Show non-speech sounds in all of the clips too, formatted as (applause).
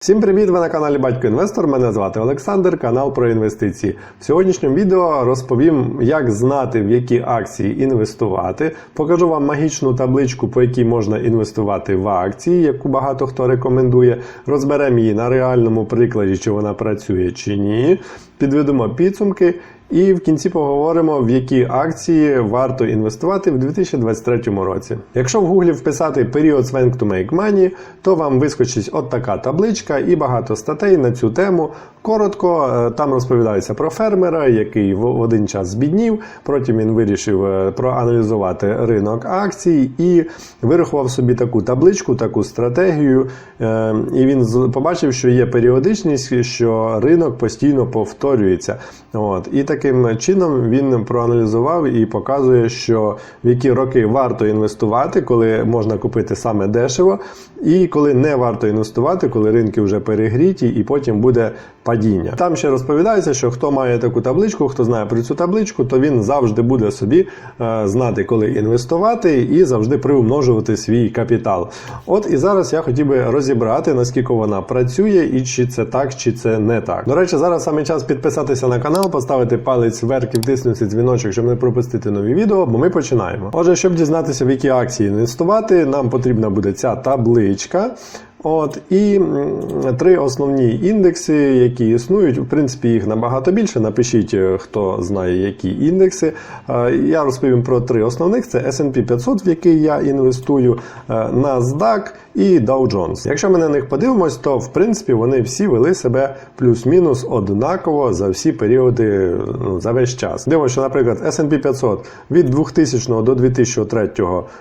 Всім привіт! Ви на каналі Батько Інвестор. Мене звати Олександр, канал про інвестиції. В сьогоднішньому відео розповім, як знати, в які акції інвестувати. Покажу вам магічну табличку, по якій можна інвестувати в акції, яку багато хто рекомендує. Розберемо її на реальному прикладі, чи вона працює чи ні. Підведемо підсумки. І в кінці поговоримо, в які акції варто інвестувати в 2023 році. Якщо в Гуглі вписати період Swing to Make Money, то вам вискочить от така табличка і багато статей на цю тему. Коротко е, там розповідається про фермера, який в один час збіднів. Потім він вирішив е, проаналізувати ринок акцій і вирахував собі таку табличку, таку стратегію. Е, І він побачив, що є періодичність, що ринок постійно повторюється. От і таким чином він проаналізував і показує, що в які роки варто інвестувати, коли можна купити саме дешево, і коли не варто інвестувати, коли ринки вже перегріті, і потім буде падіння. Там ще розповідається, що хто має таку табличку, хто знає про цю табличку, то він завжди буде собі е, знати, коли інвестувати, і завжди приумножувати свій капітал. От і зараз я хотів би розібрати, наскільки вона працює, і чи це так, чи це не так. До речі, зараз саме час підписатися на канал, поставити палець вверх і втиснути дзвіночок, щоб не пропустити нові відео, бо ми починаємо. Отже, щоб дізнатися, в які акції інвестувати, нам потрібна буде ця табличка. От і три основні індекси, які існують. В принципі, їх набагато більше. Напишіть, е, хто знає, які індекси. Е, Я розповім про три основних: це S&P 500, в який я інвестую, е, NASDAQ і Dow Jones. Якщо ми на них подивимось, то в принципі вони всі вели себе плюс-мінус однаково за всі періоди ну, за весь час. Дивимося, що, наприклад, S&P 500 від 2000 до 2003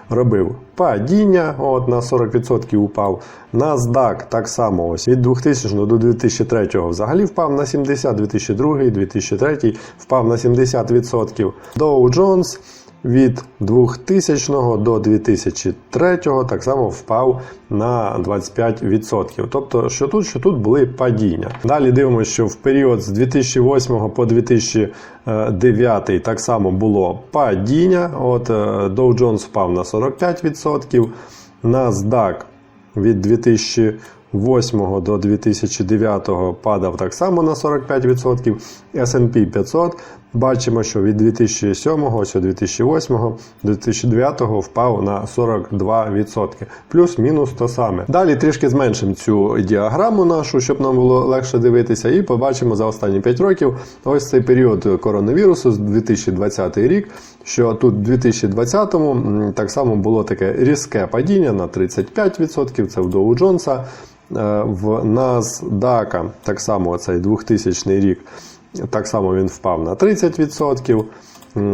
робив падіння, от на 40% упав. NASDAQ так само ось від 2000 до 2003 взагалі впав на 70, 2002, 2003 впав на 70%. Dow Jones від 2000 до 2003 так само впав на 25%. Тобто, що тут, що тут були падіння. Далі дивимося, що в період з 2008 по 2009 так само було падіння. От е, Dow Jones впав на 45%, NASDAQ від 2008 до 2009 падав так само на 45%. S&P 500 бачимо, що від 2007 ось 2008 до 2009 впав на 42%. Плюс-мінус то саме. Далі трішки зменшимо цю діаграму нашу, щоб нам було легше дивитися, і побачимо за останні 5 років ось цей період коронавірусу з 2020 рік, що тут в 2020-му так само було таке різке падіння на 35%, це в Dow Jones, Е, в NASDAQ так само цей 2000 рік, так само він впав на 30%,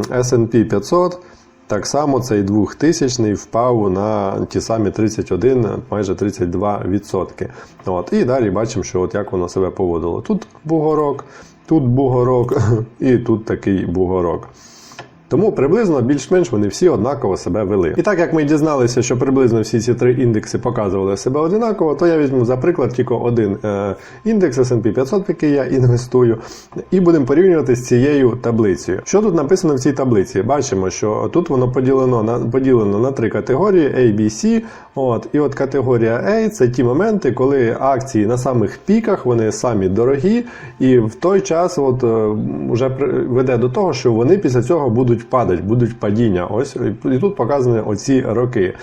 S&P 500 так само цей 2000 впав на ті самі 31, майже 32%. От, і далі бачимо, що от як воно себе поводило. Тут бугорок, тут бугорок (laughs) і тут такий бугорок. Тому приблизно більш-менш вони всі однаково себе вели. І так як ми дізналися, що приблизно всі ці три індекси показували себе однаково, то я візьму за приклад тільки один е, індекс S&P 500, в який я інвестую, і будемо порівнювати з цією таблицею. Що тут написано в цій таблиці? Бачимо, що тут воно поділено на поділено на три категорії A, B, C. От, і от категорія A це ті моменти, коли акції на самих піках вони самі дорогі, і в той час от е, вже веде до того, що вони після цього будуть падати, будуть падіння. Ось і тут показані оці роки.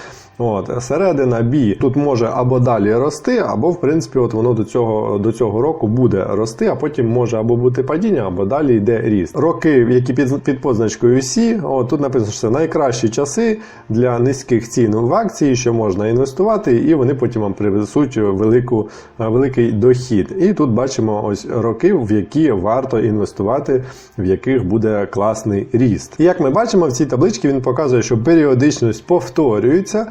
От, середина B тут може або далі рости, або в принципі, от воно до цього до цього року буде рости, а потім може або бути падіння, або далі йде ріст. Роки, які під, під позначкою C, от тут написано, що це найкращі часи для низьких цін в акції, що можна інвестувати, і вони потім вам принесуть велику, великий дохід. І тут бачимо ось роки, в які варто інвестувати, в яких буде класний ріст. І як ми бачимо, в цій табличці він показує, що періодичність повторюється.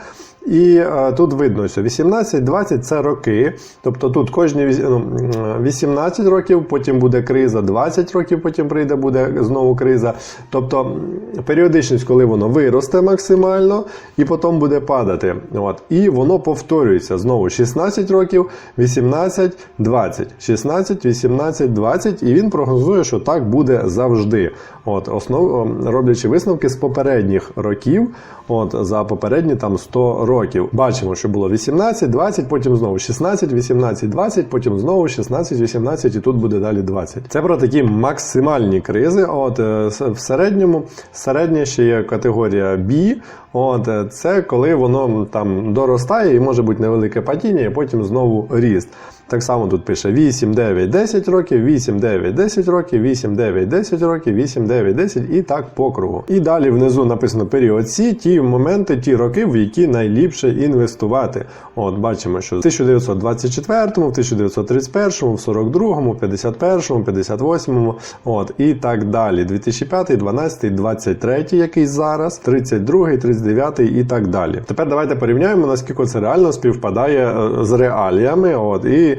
І е, тут видно, що 18-20 це роки. Тобто тут кожні віс- ну, м, 18 років, потім буде криза, 20 років, потім прийде, буде знову криза. Тобто періодичність, коли воно виросте максимально, і потім буде падати. От. І воно повторюється знову 16 років, 18, 20, 16, 18, 20, і він прогнозує, що так буде завжди. От, основ, роблячи висновки з попередніх років, от, за попередні там 100 років. Бачимо, що було 18, 20, потім знову 16, 18, 20, потім знову 16, 18 і тут буде далі 20. Це про такі максимальні кризи. От е, в середньому середня ще є категорія B. От е, це коли воно там доростає і може бути невелике падіння, і потім знову ріст. Так само тут пише 8, 9, 10 років, 8, 9, 10 років, 8, 9, 10 років, 8, 9, 10 і так по кругу. І далі внизу написано період Сі, ті моменти, ті роки, в які найліпше інвестувати. От бачимо, що в 1924, в 1931, в 42, 51, 58, от і так далі. 2005, 12, 23, який зараз, 32, 39 і так далі. Тепер давайте порівняємо, наскільки це реально співпадає е, з реаліями. От і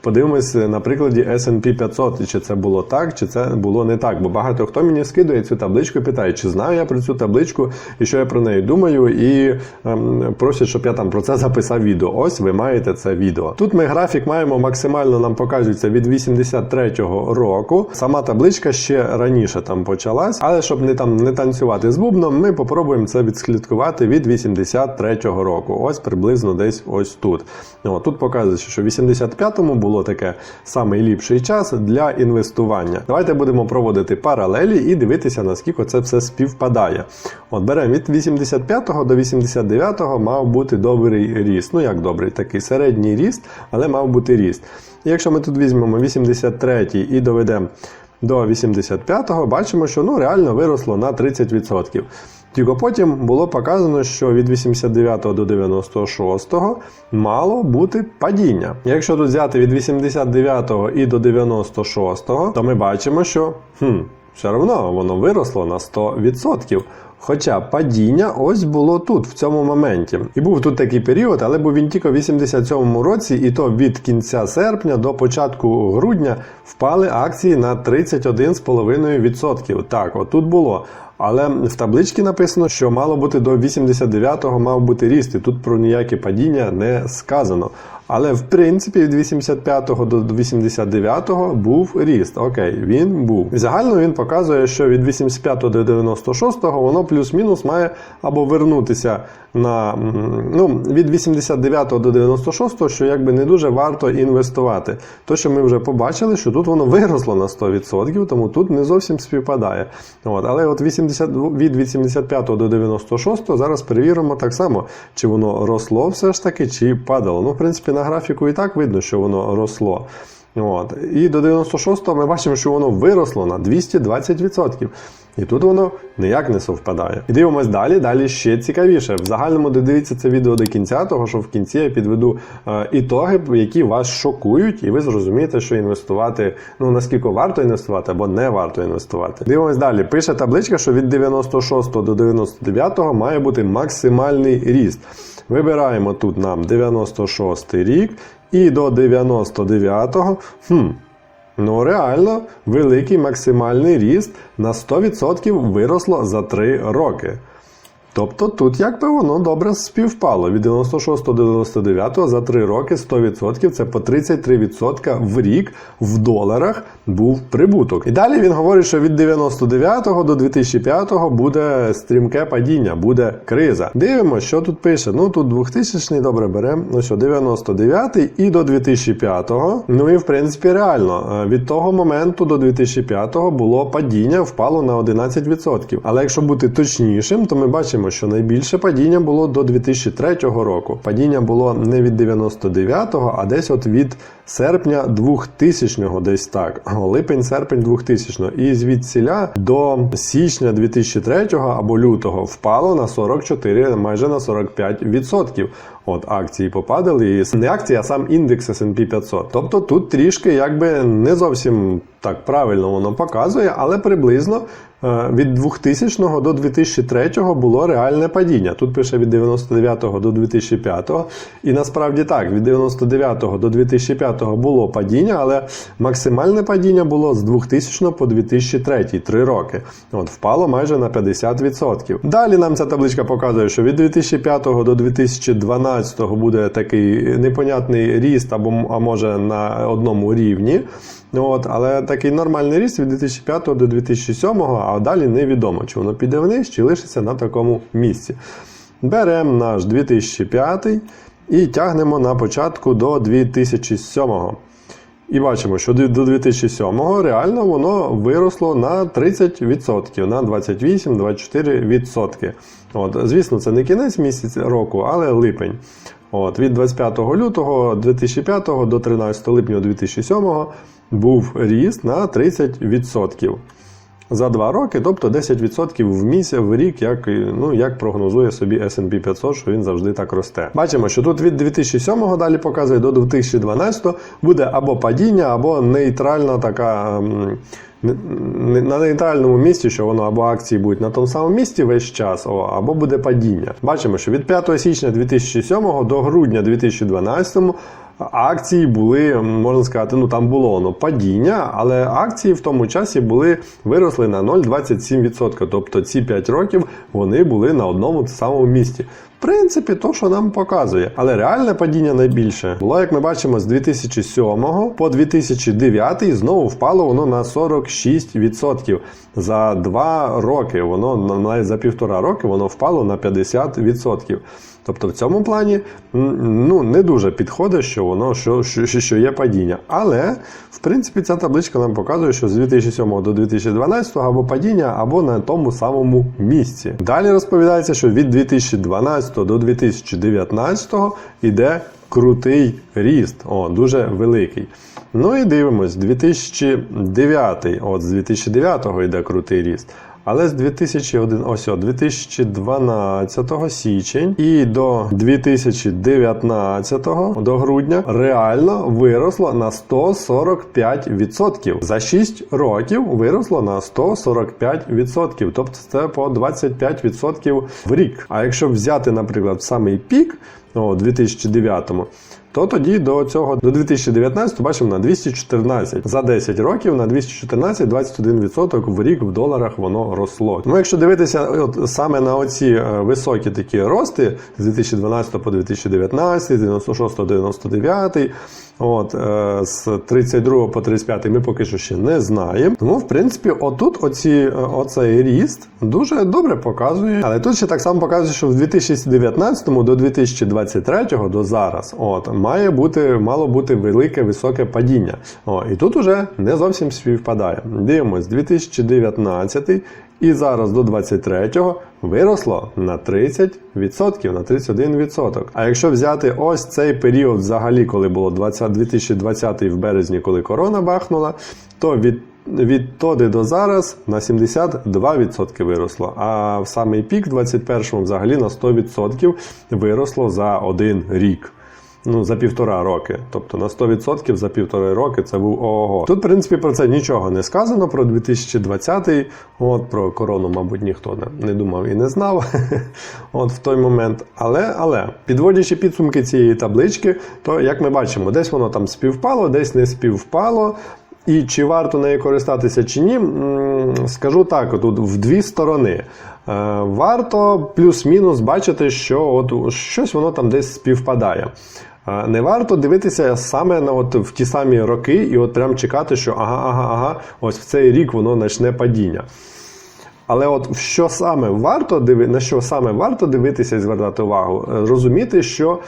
подивимось на прикладі S&P 500, чи це було так, чи це було не так. Бо багато хто мені скидує цю табличку питає, чи знаю я про цю табличку і що я про неї думаю, і ем, просять, щоб я там про це записав відео. Ось ви маєте це відео. Тут ми графік маємо максимально нам показується від 83-го року. Сама табличка ще раніше там почалась, але щоб не там не танцювати з бубном, ми попробуємо це відслідкувати від 83-го року. Ось приблизно десь ось тут. О, тут показується, що в 85-му було таке найліпший час для інвестування. Давайте будемо проводити паралелі і дивитися, наскільки це все співпадає. От беремо від 85-го до 89-го мав бути добрий ріст. Ну як добрий, такий середній ріст, але мав бути ріст. І якщо ми тут візьмемо 83-й і доведемо до 85-го, бачимо, що ну реально виросло на 30%. Тільки потім було показано, що від 89 до 96 мало бути падіння. Якщо тут взяти від 89 і до 96, то ми бачимо, що хм, все одно воно виросло на 100%. Хоча падіння ось було тут, в цьому моменті. І був тут такий період, але був він тільки в 87-му році, і то від кінця серпня до початку грудня впали акції на 31,5%. Так, отут було. Але в табличці написано, що мало бути до 89-го мав бути ріст, і тут про ніяке падіння не сказано. Але в принципі від 85-го до 89-го був ріст. Окей, він був. Загально він показує, що від 85 до 96-го воно плюс-мінус має або вернутися на ну, від 89 до 96, що якби не дуже варто інвестувати. То, що ми вже побачили, що тут воно виросло на 100%, тому тут не зовсім співпадає. От, але от 80, від 85 до 96 зараз перевіримо так само, чи воно росло все ж таки, чи падало. Ну, в принципі, на графіку і так видно, що воно росло. От. І до 96-го ми бачимо, що воно виросло на 220%. І тут воно ніяк не совпадає. І дивимось далі, далі ще цікавіше. В загальному додивіться це відео до кінця, того що в кінці я підведу е, ітоги, які вас шокують, і ви зрозумієте, що інвестувати, ну наскільки варто інвестувати або не варто інвестувати. Дивимось далі. Пише табличка, що від 96 до 99 має бути максимальний ріст. Вибираємо тут нам 96 рік і до 99-го. Хм, Ну, реально, великий максимальний ріст на 100% виросло за 3 роки. Тобто тут якби воно добре співпало. Від 96 до 99 за 3 роки 100% це по 33% в рік в доларах був прибуток. І далі він говорить, що від 99 до 2005 буде стрімке падіння, буде криза. Дивимося, що тут пише. Ну тут 2000 добре беремо. Ну що, 99 і до 2005. Ну і в принципі реально. Е, Від того моменту до 2005 було падіння, впало на 11%. Але якщо бути точнішим, то ми бачимо, що найбільше падіння було до 2003 року. Падіння було не від 99-го, а десь от від серпня 2000-го, десь так. Липень-серпень 2000-го. І звідсіля до січня 2003-го або лютого впало на 44, майже на 45%. От акції попадали, і не акції, а сам індекс S&P 500. Тобто тут трішки якби не зовсім так правильно воно показує, але приблизно е, від 2000 до 2003 було реальне падіння. Тут пише від 99 до 2005. І насправді так, від 99 до 2005 було падіння, але максимальне падіння було з 2000 по 2003, 3 роки. От впало майже на 50%. Далі нам ця табличка показує, що від 2005 до 2012 буде такий непонятний ріст, або а може на одному рівні. От, але такий нормальний ріст від 2005 до 2007, а далі невідомо, чи воно піде вниз, чи лишиться на такому місці. Беремо наш 2005 і тягнемо на початку до 2007. І бачимо, що до 2007-го реально воно виросло на 30%, на 28-24%. От, звісно, це не кінець місяця року, але липень. От, від 25 лютого 2005 до 13 липня 2007 був ріст на 30% за 2 роки, тобто 10% в місяць, в рік, як, ну, як прогнозує собі S&P 500, що він завжди так росте. Бачимо, що тут від 2007 далі показує до 2012 буде або падіння, або нейтральна така. На нейтральному місці, що воно або акції будуть на тому самому місці весь час, о, або буде падіння. Бачимо, що від 5 січня 2007 до грудня 2012 акції були, можна сказати, ну там було ну, падіння, але акції в тому часі були виросли на 0,27%. Тобто ці 5 років вони були на одному самому місці. В принципі, то, що нам показує. Але реальне падіння найбільше було, як ми бачимо, з 2007 по 2009 знову впало воно на 46%. За 2 роки, воно навіть за півтора роки воно впало на 50%. Тобто в цьому плані ну, не дуже підходить, що воно що, що, що є падіння. Але в принципі ця табличка нам показує, що з 2007 до 2012 або падіння, або на тому самому місці. Далі розповідається, що від 2012 до 2019 йде крутий ріст, о, дуже великий. Ну і дивимось, 2009, от з 2009 йде крутий ріст. Але з 2001, ось, о, 2012 січень і до 2019 до грудня реально виросло на 145%. За 6 років виросло на 145%. Тобто це по 25% в рік. А якщо взяти, наприклад, самий пік у 2009 то тоді до цього до 2019 бачимо на 214. За 10 років на 214 21% в рік в доларах воно росло. Ну, якщо дивитися от, саме на оці е, високі такі рости з 2012 по 2019, 96 99, От, е, з 32 по 35 ми поки що ще не знаємо. Тому, в принципі, отут оці, е, оцей ріст дуже добре показує. Але тут ще так само показує, що в 2019 до 2023 до зараз от, має бути, мало бути велике високе падіння. О, і тут уже не зовсім співпадає. Дивимось, 2019 і зараз до 23-го виросло на 30%, на 31%. А якщо взяти ось цей період взагалі, коли було 20, 2020 в березні, коли корона бахнула, то від Відтоди до зараз на 72% виросло, а в самий пік в 21-му взагалі на 100% виросло за один рік. Ну, за півтора роки. Тобто на 100% за півтора роки це був ого. Тут, в принципі, про це нічого не сказано. Про 2020 от про корону, мабуть, ніхто не, не думав і не знав. (laughs) От в той момент. Але, але, підводячи підсумки цієї таблички, то як ми бачимо, десь воно там співпало, десь не співпало. І чи варто нею користатися чи ні, скажу так: тут в дві сторони. Е, Варто плюс-мінус бачити, що от щось воно там десь співпадає. Е, Не варто дивитися саме на от в ті самі роки і от прям чекати, що ага, ага, ага, ось в цей рік воно почне падіння. Але от в що саме варто на що саме варто дивитися і звертати увагу, Е, розуміти, що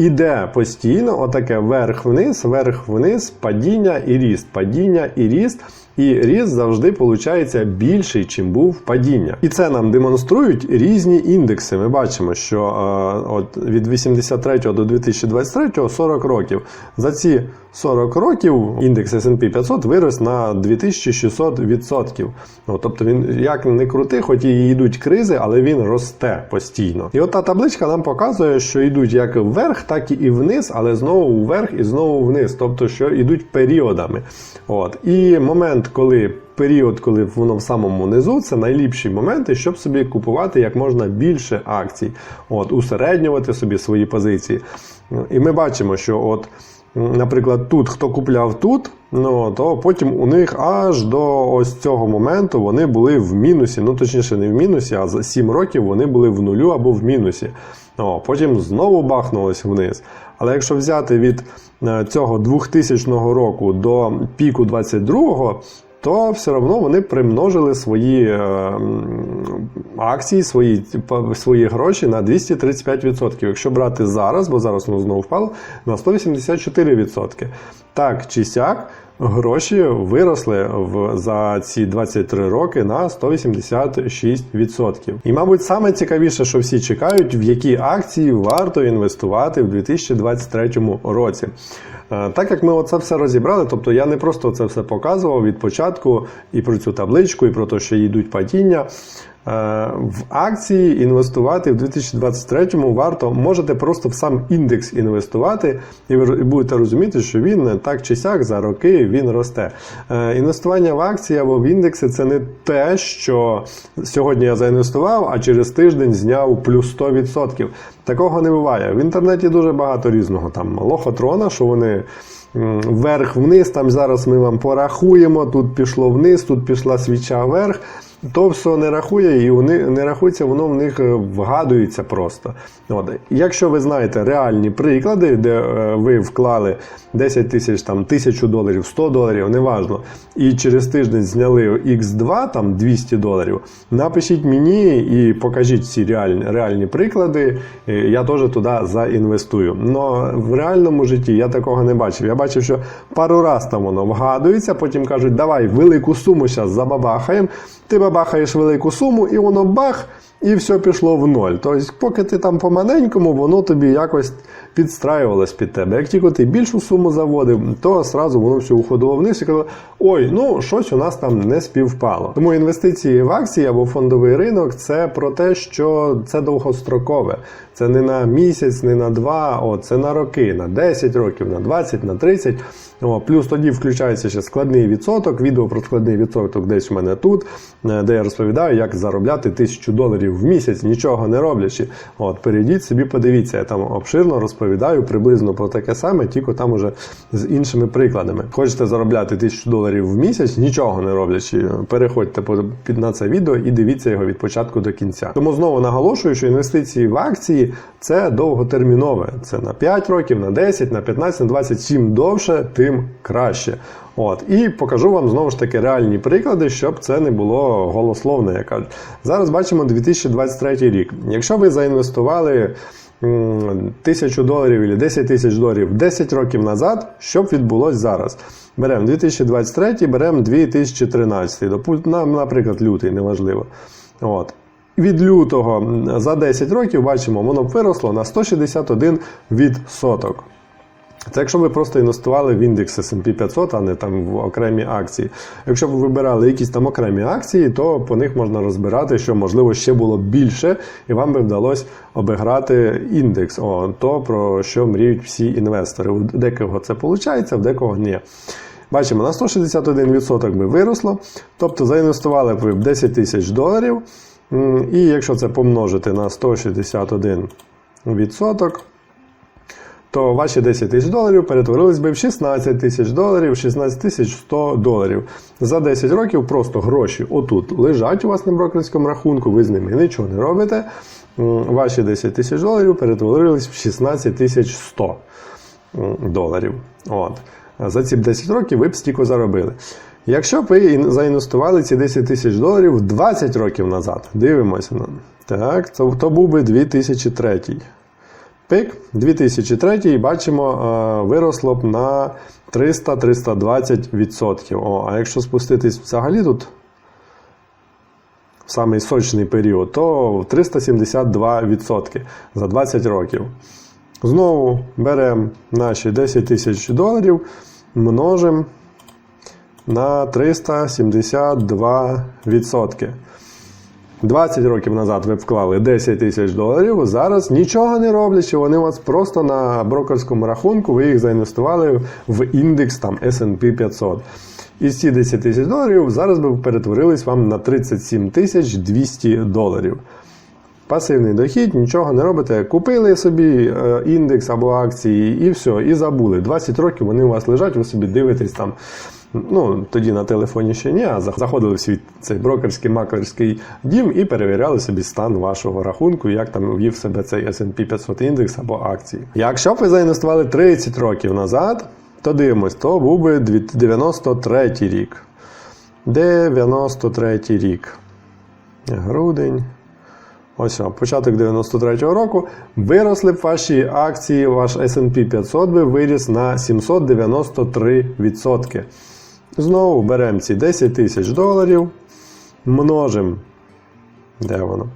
іде постійно отаке верх-вниз, верх-вниз, падіння і ріст, падіння і ріст. І ріст завжди виходить більший, чим був падіння. І це нам демонструють різні індекси. Ми бачимо, що е, от від 83 до 2023 40 років. За ці 40 років індекс S&P 500 вирос на 2600%. Ну, тобто він як не крутий, хоч і йдуть кризи, але він росте постійно. І от та табличка нам показує, що йдуть як вверх, так і вниз, але знову вверх і знову вниз. Тобто, що йдуть періодами. От. І момент, коли період, коли воно в самому низу, це найліпші моменти, щоб собі купувати як можна більше акцій, от, усереднювати собі свої позиції. І ми бачимо, що от. Наприклад, тут хто купляв тут, ну то потім у них аж до ось цього моменту вони були в мінусі. Ну точніше, не в мінусі, а за 7 років вони були в нулю або в мінусі. О, потім знову бахнулось вниз. Але якщо взяти від цього 2000 року до піку 22-го, то все одно вони примножили свої е, акції, свої, свої гроші на 235%. Якщо брати зараз, бо зараз воно знову впало, на 184%. Так чи сяк, гроші виросли в, за ці 23 роки на 186%. І, мабуть, саме цікавіше, що всі чекають, в які акції варто інвестувати в 2023 році. Е, Так як ми оце все розібрали, тобто я не просто це все показував від початку і про цю табличку, і про те, що йдуть падіння. Е, В акції інвестувати в 2023-му варто, можете просто в сам індекс інвестувати, і ви будете розуміти, що він так чи сяк за роки він росте. Е, Інвестування в акції або в індекси це не те, що сьогодні я заінвестував, а через тиждень зняв плюс 100%. Такого не буває. В інтернеті дуже багато різного. Там лохотрона, що вони. Вверх-вниз, там зараз ми вам порахуємо, тут пішло вниз, тут пішла свіча вверх. То все не рахує і вони не рахується, воно в них е, вгадується просто. От. Якщо ви знаєте реальні приклади, де е, ви вклали 10 тисяч, там, тисячу доларів, 100 доларів, неважно, і через тиждень зняли X2, там 200 доларів, напишіть мені і покажіть ці реальні, реальні приклади. е, Я теж туди заінвестую. Но в реальному житті я такого не бачив. Я бачив, що пару раз там воно вгадується, потім кажуть, давай велику суму зараз забабахаємо. Ти бабахаєш велику суму, і воно бах, і все пішло в ноль. Тобто, поки ти там по-маленькому, воно тобі якось підстраювалось під тебе. Як тільки ти більшу суму заводив, то одразу воно все уходило вниз і казало, ой, ну щось у нас там не співпало. Тому інвестиції в акції або фондовий ринок це про те, що це довгострокове. Це не на місяць, не на два, о, це на роки, на 10 років, на 20, на 30. О, плюс тоді включається ще складний відсоток. Відео про складний відсоток десь в мене тут, е, де я розповідаю, як заробляти тисячу доларів в місяць, нічого не роблячи. От, перейдіть собі, подивіться, я там обширно розповідаю приблизно про таке саме, тільки там уже з іншими прикладами. Хочете заробляти тисячу доларів в місяць, нічого не роблячи. Переходьте під на це відео і дивіться його від початку до кінця. Тому знову наголошую, що інвестиції в акції це довготермінове. Це на 5 років, на 10, на 15, на 20. Чим довше, тим краще. От. І покажу вам знову ж таки реальні приклади, щоб це не було голословно, як кажуть. Зараз бачимо 2023 рік. Якщо ви заінвестували тисячу доларів або 10 тисяч доларів 10 років назад, що б відбулося зараз? Беремо 2023, беремо 2013, наприклад, лютий, неважливо. От. Від лютого за 10 років бачимо, воно виросло на 161%. Це якщо ви просто інвестували в індекс S&P 500, а не там в окремі акції. Якщо ви вибирали якісь там окремі акції, то по них можна розбирати, що можливо ще було більше, і вам би вдалося обіграти індекс. О, то про що мріють всі інвестори. У декого це виходить, в декого ні. Бачимо, на 161% би виросло. Тобто заінвестували б ви в 10 тисяч доларів. І якщо це помножити на 161%, то ваші 10 тисяч доларів перетворились би в 16 тисяч доларів, 16 тисяч 100 доларів. За 10 років просто гроші отут лежать у вас на брокерському рахунку, ви з ними нічого не робите. Ваші 10 тисяч доларів перетворились в 16 тисяч 100 доларів. От. За ці 10 років ви б стільки заробили. Якщо б ви ін- заінвестували ці 10 тисяч доларів 20 років назад, дивимося. на- Так, то, то був би 2003. Пик 2003 бачимо, е, виросло б на 300-320%. О, а якщо спуститись взагалі тут в самий сочний період, то 372% за 20 років. Знову беремо наші 10 тисяч доларів, множимо на 372%. 20 років назад ви вклали 10 тисяч доларів, зараз нічого не роблячи, вони у вас просто на брокерському рахунку, ви їх заінвестували в індекс там S&P 500. І ці 10 тисяч доларів зараз би перетворились вам на 37 тисяч 200 доларів. Пасивний дохід, нічого не робите. Купили собі е, індекс або акції і все, і забули. 20 років вони у вас лежать, ви собі дивитесь там. Ну, тоді на телефоні ще ні, а заходили в свій цей брокерський маклерський дім і перевіряли собі стан вашого рахунку, як там вів себе цей S&P 500 індекс або акції. Якщо б ви заінвестували 30 років назад, то дивимось, то був би 93 рік. 93 рік. Грудень. Ось початок 93-го року. Виросли б ваші акції, ваш SP 500 би виріс на 793%. Знову беремо ці 10 тисяч доларів, множимо. Де воно?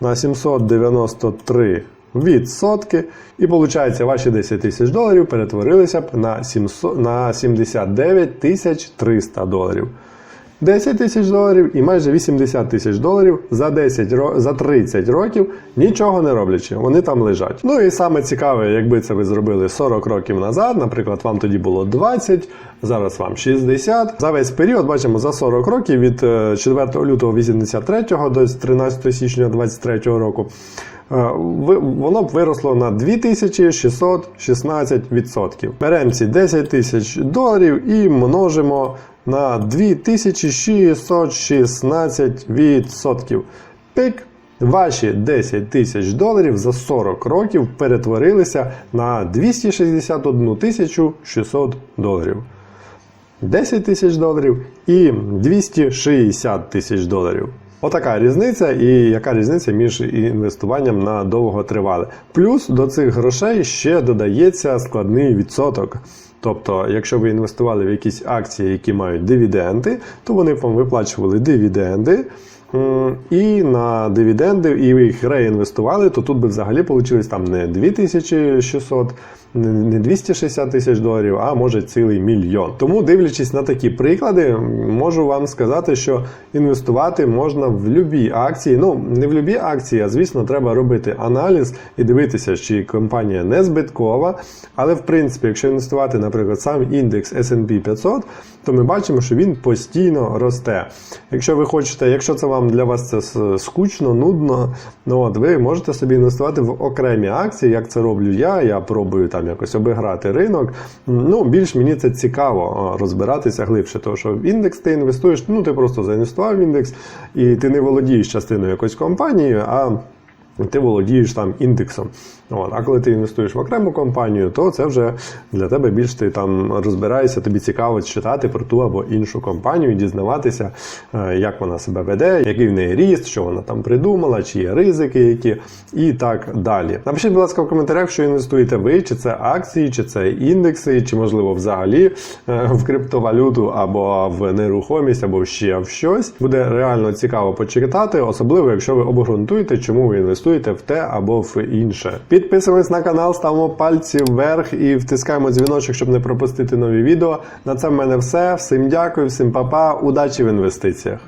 На 793 відсотки. І виходить, ваші 10 тисяч доларів перетворилися б на, 700, на 79 тисяч 300 доларів. 10 тисяч доларів і майже 80 тисяч доларів за 10 ро- за 30 років, нічого не роблячи, вони там лежать. Ну і саме цікаве, якби це ви зробили 40 років назад, наприклад, вам тоді було 20, зараз вам 60. За весь період бачимо за 40 років від е, 4 лютого 83 до 13 січня 23 року. Е, Воно б виросло на 2616%. Беремо ці 10 тисяч доларів і множимо на 2616%. Пик. Ваші 10 тисяч доларів за 40 років перетворилися на 261 тисячу 600 доларів. 10 тисяч доларів і 260 тисяч доларів. Отака різниця, і яка різниця між інвестуванням на довготривале. Плюс до цих грошей ще додається складний відсоток. Тобто, якщо ви інвестували в якісь акції, які мають дивіденди, то вони вам виплачували дивіденди. І на дивіденди, і ви їх реінвестували, то тут би взагалі вийшло там не 2600, не не 260 тисяч доларів, а може цілий мільйон. Тому, дивлячись на такі приклади, можу вам сказати, що інвестувати можна в любі акції. Ну, не в любі акції, а звісно, треба робити аналіз і дивитися, чи компанія не збиткова. Але в принципі, якщо інвестувати, наприклад, сам індекс SP 500, то ми бачимо, що він постійно росте. Якщо ви хочете, якщо це вам для вас це скучно, нудно, ну от ви можете собі інвестувати в окремі акції, як це роблю я. Я пробую там якось обіграти ринок. Ну, більш мені це цікаво розбиратися глибше, тому що в індекс ти інвестуєш, ну ти просто заінвестував в індекс, і ти не володієш частиною якоїсь компанії, а ти володієш там індексом. От. А коли ти інвестуєш в окрему компанію, то це вже для тебе більш ти там розбираєшся, тобі цікаво читати про ту або іншу компанію, дізнаватися, е, як вона себе веде, який в неї ріст, що вона там придумала, чи є ризики, які і так далі. Напишіть, будь ласка, в коментарях, що інвестуєте ви, чи це акції, чи це індекси, чи можливо взагалі е, в криптовалюту або в нерухомість, або ще в щось. Буде реально цікаво почитати, особливо якщо ви обґрунтуєте, чому ви інвестуєте в те або в інше. Підписуємось на канал, ставимо пальці вверх і втискаємо дзвіночок, щоб не пропустити нові відео. На це в мене все. Всім дякую, всім па-па, удачі в інвестиціях.